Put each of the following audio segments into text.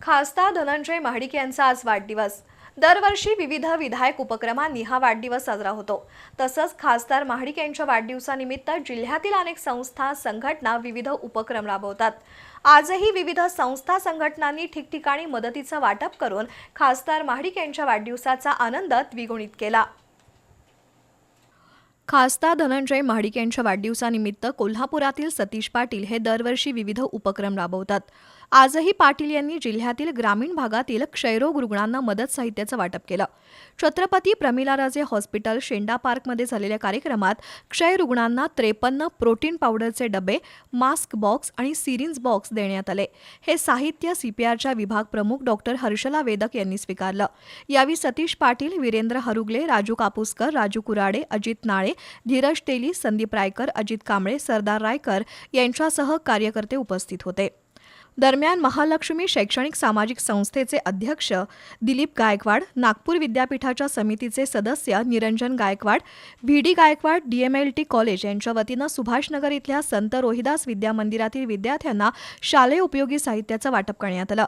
खासदार धनंजय महाडिक यांचा आज वाढदिवस. दरवर्षी विविध विधायक उपक्रमांनी हा वाढदिवस साजरा होतो. तसंच खासदार महाडिक यांच्या वाढदिवसानिमित्त जिल्ह्यातील अनेक संस्था संघटना विविध उपक्रम राबवतात. आजही विविध संस्था संघटनांनी ठिकठिकाणी मदतीचं वाटप करून खासदार महाडिक यांच्या वाढदिवसाचा आनंद द्विगुणित केला. खासदार धनंजय महाडिक यांच्या वाढदिवसानिमित्त कोल्हापुरातील सतीश पाटील हे दरवर्षी विविध उपक्रम राबवतात. आजही पाटील यांनी जिल्ह्यातील ग्रामीण भागातील क्षयरोग रुग्णांना मदत साहित्याचं वाटप केलं. छत्रपती प्रमिलाराजे हॉस्पिटल शेंडा पार्कमध्ये झालेल्या कार्यक्रमात क्षय रुग्णांना त्रेपन्न प्रोटीन पावडरचे डबे मास्क बॉक्स आणि सिरिंज बॉक्स देण्यात आले. हे साहित्य सीपीआरच्या विभाग प्रमुख डॉक्टर हर्षला वेदक यांनी स्वीकारलं. यावेळी सतीश पाटील वीरेंद्र हरुगले राजू कापूसकर राजू कुराडे अजित नाळे धीरज तेली संदीप रायकर अजित कांबळे सरदार रायकर यांच्यासह कार्यकर्ते उपस्थित होते. दरम्यान महालक्ष्मी शैक्षणिक सामाजिक संस्थेचे अध्यक्ष दिलीप गायकवाड नागपूर विद्यापीठाच्या समितीचे सदस्य Niranjan Gaikwad V D Gaikwad DMLT college यांच्या वतीनं सुभाषनगर इथल्या संत रोहिदास विद्या मंदिरातील विद्यार्थ्यांना शालेय उपयोगी साहित्याचं वाटप करण्यात आलं.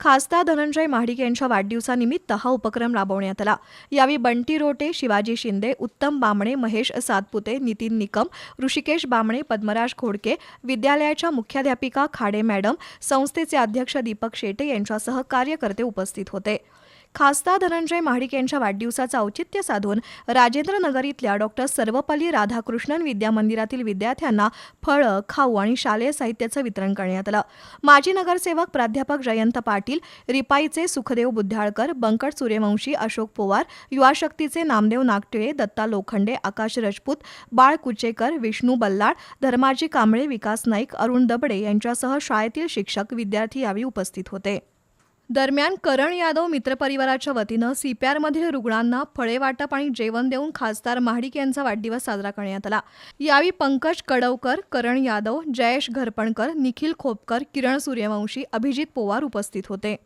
खासदार धनंजय महाडिक यांच्या वाढदिवसानिमित्त हा उपक्रम राबवण्यात आला. यावेळी बंटी रोटे शिवाजी शिंदे उत्तम बामणे महेश सातपुते नितीन निकम ऋषिकेश बामणे पद्मराज घोडके विद्यालयाच्या मुख्याध्यापिका खाडे मॅडम संस्थेचे अध्यक्ष दीपक शेटे यांच्यासह कार्यकर्ते उपस्थित होते. खासदार धनंजय महाडिक यांच्या वाढदिवसाचं औचित्य साधून राजेंद्र नगर इथल्या डॉक्टर सर्वपल्ली राधाकृष्णन विद्या मंदिरातील विद्यार्थ्यांना फळं खाऊ आणि शालेय साहित्याचं वितरण करण्यात आलं. माजी नगरसेवक प्राध्यापक जयंत पाटील रिपाईचे सुखदेव बुद्ध्याळकर बंकट सूर्यवंशी अशोक पोवार युवा शक्तीचे नामदेव नागटिळे दत्ता लोखंडे आकाश राजपूत बाळ कुचेकर विष्णू बल्लाळ धर्माजी कांबळे विकास नाईक अरुण दबडे यांच्यासह शाळेतील शिक्षक विद्यार्थी यावेळी उपस्थित होते. दरम्यान करण यादव मित्रपरिवाराच्या वतीनं सीपीआरमधील रुग्णांना फळे वाटप आणि जेवण देऊन खासदार महाडिक यांचा वाढदिवस साजरा करण्यात आला. यावेळी पंकज कडवकर करण यादव जयेश घरपणकर निखिल खोपकर किरण सूर्यवंशी अभिजित पोवार उपस्थित होते.